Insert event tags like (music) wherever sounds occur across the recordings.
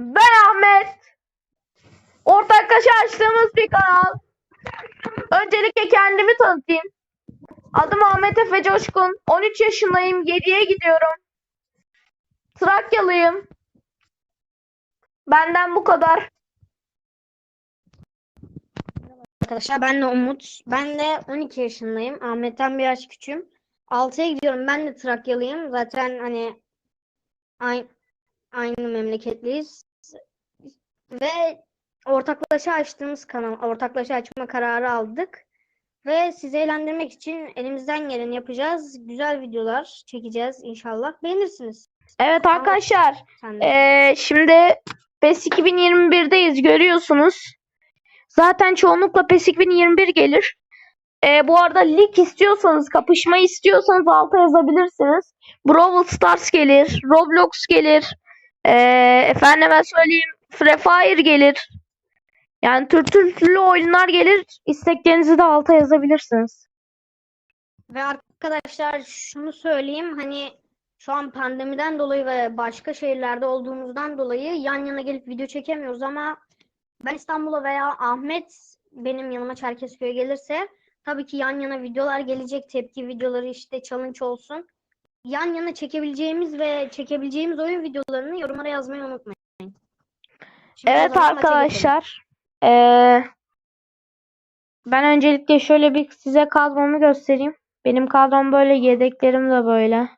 Ben Ahmet. Ortaklaşa açtığımız bir kanal. Öncelikle kendimi tanıtayım. Adım Ahmet Efe Coşkun. 13 yaşındayım. 7'ye gidiyorum. Trakyalıyım. Benden bu kadar. Arkadaşlar ben de Umut. Ben de 12 yaşındayım. Ahmet'ten bir yaş küçüğüm. 6'ya gidiyorum. Ben de Trakyalıyım. Zaten hani aynı, aynı memleketliyiz. Ve ortaklaşa açtığımız kanal, ortaklaşa açma kararı aldık. Ve sizi eğlendirmek için elimizden geleni yapacağız. Güzel videolar çekeceğiz inşallah. Beğenirsiniz. Evet arkadaşlar. Sen de. Ee, şimdi PES 2021'deyiz görüyorsunuz. Zaten çoğunlukla PES 2021 gelir. Ee, bu arada lig istiyorsanız, kapışma istiyorsanız alta yazabilirsiniz. Brawl Stars gelir, Roblox gelir. Ee, efendime söyleyeyim Free Fire gelir. Yani tür türlü oyunlar gelir. İsteklerinizi de alta yazabilirsiniz. Ve arkadaşlar şunu söyleyeyim hani şu an pandemiden dolayı ve başka şehirlerde olduğumuzdan dolayı yan yana gelip video çekemiyoruz ama ben İstanbul'a veya Ahmet benim yanıma Çerkezköy'e gelirse tabii ki yan yana videolar gelecek. Tepki videoları işte challenge olsun. Yan yana çekebileceğimiz ve çekebileceğimiz oyun videolarını yorumlara yazmayı unutmayın. Şimdi Evet arkadaşlar. Ee, ben öncelikle şöyle bir size kadromu göstereyim. Benim kadrom böyle, yedeklerim de böyle.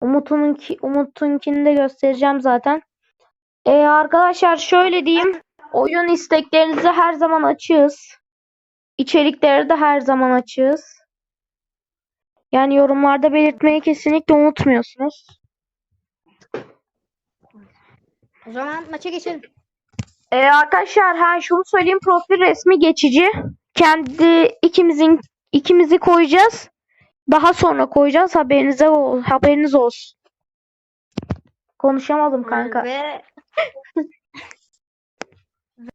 Umut'unki, Umut'unkini de göstereceğim zaten. Ee, arkadaşlar şöyle diyeyim. Oyun isteklerinizi her zaman açığız. İçerikleri de her zaman açığız. Yani yorumlarda belirtmeyi kesinlikle unutmuyorsunuz. O zaman maça geçelim. Ee, arkadaşlar ha şunu söyleyeyim profil resmi geçici. Kendi ikimizin ikimizi koyacağız. Daha sonra koyacağız. Haberinize ol- haberiniz olsun. Konuşamadım kanka. Ve (laughs)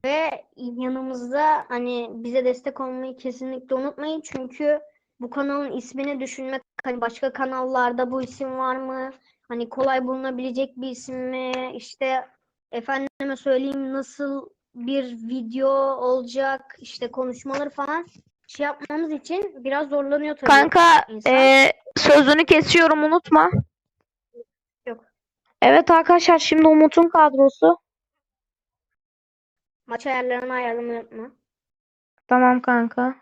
ve yanımızda hani bize destek olmayı kesinlikle unutmayın. Çünkü bu kanalın ismini düşünmek hani başka kanallarda bu isim var mı? Hani kolay bulunabilecek bir isim mi? İşte efendime söyleyeyim nasıl bir video olacak? işte konuşmaları falan şey yapmamız için biraz zorlanıyor tabii Kanka insan. e, sözünü kesiyorum unutma. Yok. Evet arkadaşlar şimdi Umut'un kadrosu. Maç ayarlarını ayarlamayı unutma. Tamam kanka.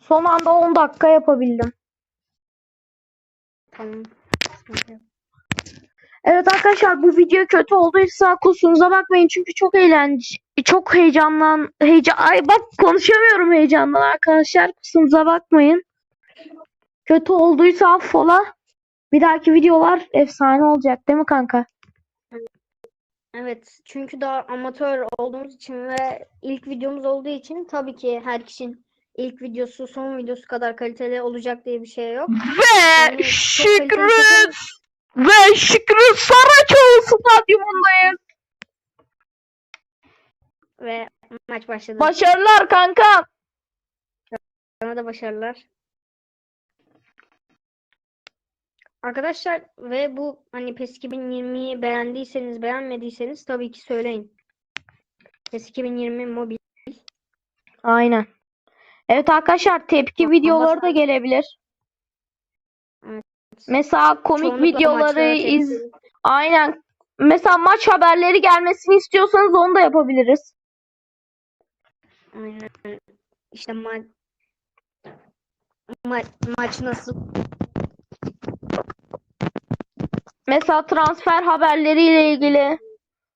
Son anda 10 dakika yapabildim. Evet arkadaşlar bu video kötü olduysa kusurumuza bakmayın çünkü çok eğlenceli çok heyecanlan heyecan ay bak konuşamıyorum heyecandan arkadaşlar kusurumuza bakmayın. Kötü olduysa affola. Bir dahaki videolar efsane olacak değil mi kanka? Evet, çünkü daha amatör olduğumuz için ve ilk videomuz olduğu için tabii ki her kişinin ilk videosu son videosu kadar kaliteli olacak diye bir şey yok. Ve Yani Şükrü kaliteli ve Şükrü Saraçoğlu stadyumundayız. ve maç başladı. Başarılar kanka. Sana da başarılar. Arkadaşlar ve bu hani PES 2020'yi beğendiyseniz beğenmediyseniz tabii ki söyleyin. PES 2020 mobil Aynen. Evet arkadaşlar tepki videoları da gelebilir. Evet. Mesela komik çoğunlukla videoları iz tepki- aynen. Mesela maç haberleri gelmesini istiyorsanız onu da yapabiliriz. Aynen. İşte ma ma maç nasıl Mesela transfer haberleriyle ilgili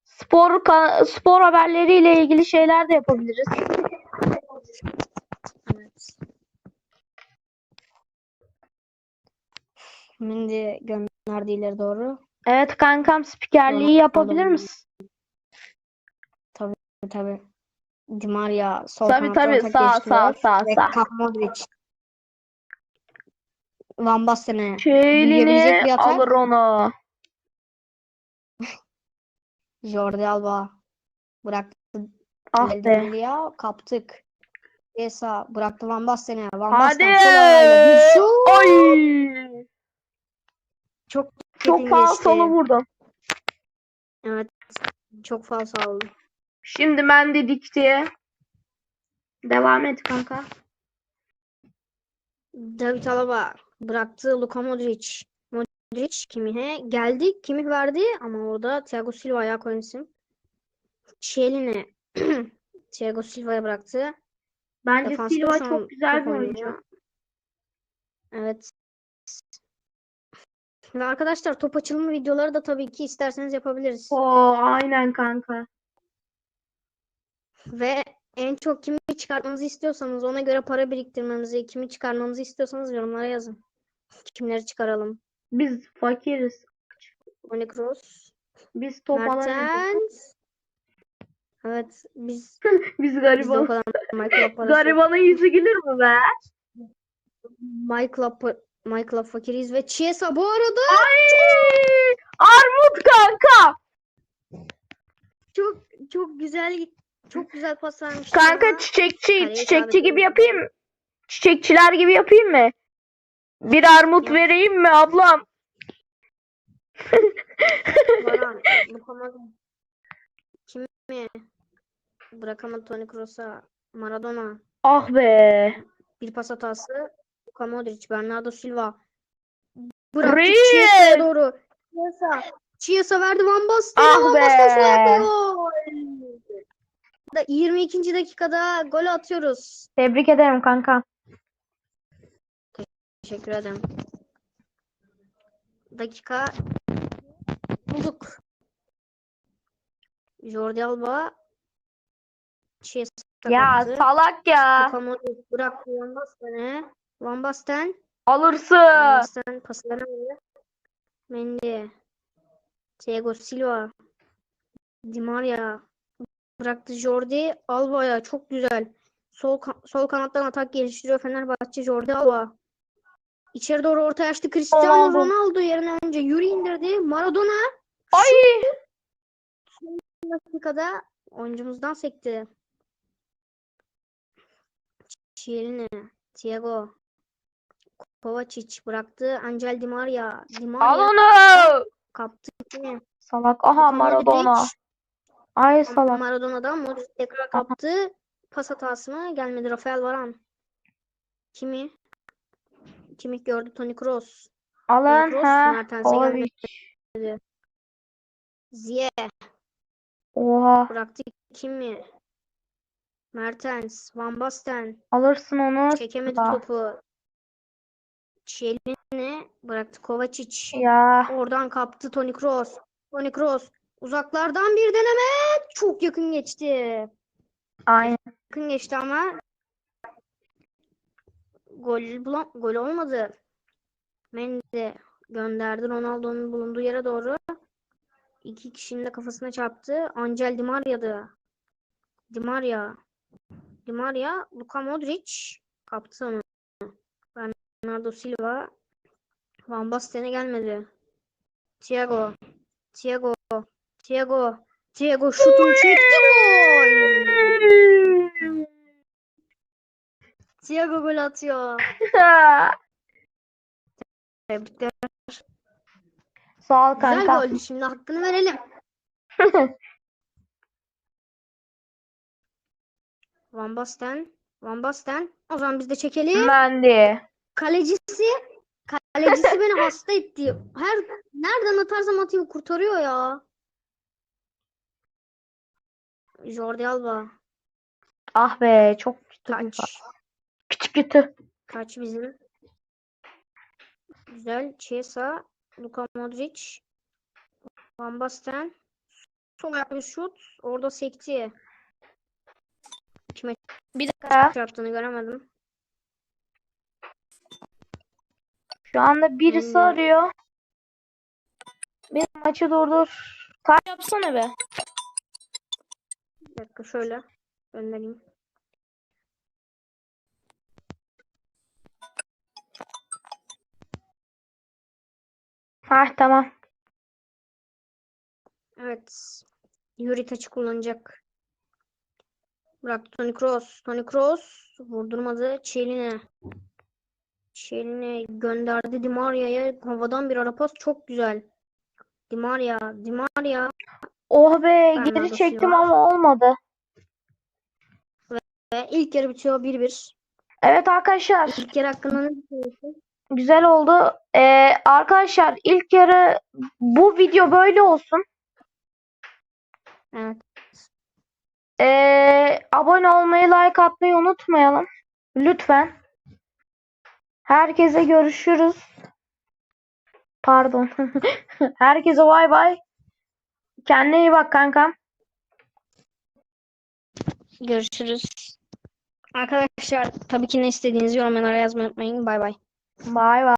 spor spor haberleriyle ilgili şeyler de yapabiliriz. Evet. Şimdi gönderdi ileri doğru. Evet kankam spikerliği yapabilir misin? Tabii. Di Maria sol Tabii kanatta tabii atak sağ sağ sağ sağ. Luka Modric. Van Basten'e bir atak. alır onu. (laughs) Jordi Alba bıraktı. Ah be. Maria kaptık. Chiesa bıraktı Van Basten'e. Van Hadi. Basten bir şut. Ay! Çok Çok falsolu geçti. vurdum. Evet. Çok falso oldu. Şimdi Mendy dikti. Devam et kanka. David Alaba bıraktı Luka Modric. Modric Kimih'e geldi. Kimih verdi ama orada Thiago Silva ayak oynamışsın. Şelin'e (clears throat) Thiago Silva'ya bıraktı. Bence Defansta Silva çok güzel bir oyuncu. Evet. Ve arkadaşlar top açılımı videoları da tabii ki isterseniz yapabiliriz. Oo, aynen kanka. Ve en çok kimi çıkartmamızı istiyorsanız ona göre para biriktirmemizi, kimi çıkarmamızı istiyorsanız yorumlara yazın. Kimleri çıkaralım? Biz fakiriz. Toni Kroos, Biz top. Mertens. Evet, biz (laughs) Biz gariban. kadar Michael parası. Garibanın yüzü gülür mü be? Michael, pa- Michael fakiriz ve Chiesa bu arada Ay! Armut kanka. çok çok güzel çok güzel pas vermişti Kanka ama çiçekçi, Kaleye çiçekçi gibi yapayım. Çiçekçiler gibi yapayım mı? Bir armut Yap. vereyim mi ablam? Varan (laughs) yapamadı. Kimi bırakamadı Toni Kroos'a. Maradona. Ah be. bir pas hatası. Luka Modric Bernardo Silva. Bıraktı. Chiesa'ya doğru. Chiesa. Chiesa verdi Van Basten'e Ah Van Basten sol be. ayakla gol! Da 22. dakikada gol atıyoruz. Tebrik ederim kanka. teşekkür ederim. Dakika. Bulduk. Jordi Alba Chiesa Ya salak ya. Luka Modric bıraktı Van Basten'e. Van Basten. Van Alırsın. Basten pası veremedi. Mendy. Thiago Silva. Di Maria. Bıraktı Jordi Alba'ya. Çok güzel. Sol, ka- sol kanattan atak geliştiriyor Fenerbahçe. Jordi Alba. İçeri doğru orta açtı. Cristiano Ronaldo. Ronaldo yerine önce yürü indirdi. Maradona Ay. dakikada oyuncumuzdan sekti. Şirini, Thiago, Kovacic bıraktı. Angel Di Maria, Di Al Maria onu. kaptı. yine. Salak. Aha Maradona. Ay salak. Maradona'dan Modric tekrar kaptı. Pas hatası mı? Gelmedi. Rafael Varane. Kimi? Kimi gördü? Toni Kroos. Kroos, Ha. Mertens'e. Ziye Oha. bıraktı. Kimi? Mertens, Van Basten. Alırsın onu. Çekemedi Silva. topu. Çelini bıraktı Kovacic. Ya. Oradan kaptı Toni Kroos. Toni Kroos uzaklardan bir deneme. Çok yakın geçti. Aynen. Yakın geçti ama gol bulam gol olmadı. Mendy gönderdi Ronaldo'nun bulunduğu yere doğru. İki kişinin de kafasına çarptı. Angel Di Maria'dı. Di Maria. Di Maria, Luka Modric kaptı onu. Bernardo Silva. Van Basten'e gelmedi. Thiago. Thiago. Thiago. Thiago şutunu çekti gol. Thiago gol atıyor. (laughs) Tebrikler. Sağ ol Güzel kanka. goldü. Şimdi hakkını verelim. (laughs) Van Basten. Van Basten. O zaman biz de çekelim. Mendy. Kalecisi kalecisi beni hasta etti. Her nereden atarsam atayım kurtarıyor ya. Jordi Alba. Ah be çok kötü bir Kaç. Küçük kötü. Kaç bizim. Güzel. Chiesa. Luka Modric. Van Basten. Sol ayaklı şut. Orada sekti. Kime Bir dakika. çarptığını göremedim. Şu anda birisi Hmm. arıyor. Bir maçı durdur. Kaç yapsana be. Bir dakika şöyle göndereyim. Hah tamam. Evet. Yuri taçı kullanacak. Bıraktı Toni Kroos. Toni Kroos vurdurmadı. Çelin'e. Çelin'e gönderdi Di Maria'ya. Havadan bir ara pas. Çok güzel. Di Maria. Di Maria. Oh be Bernardo geri çektim Silva. ama olmadı. Ve ilk yarı bitiyor 1-1. Evet arkadaşlar İlk yarı hakkında ne düşünüyorsun? güzel oldu. Ee, arkadaşlar ilk yarı bu video böyle olsun. Evet. Ee, abone olmayı, like atmayı unutmayalım. Lütfen. Herkese görüşürüz. Pardon. (laughs) Herkese bay bay. Kendine iyi bak kankam. Görüşürüz. Arkadaşlar tabii ki ne istediğinizi yorumlara yazmayı unutmayın. Bay bay. Bay bay.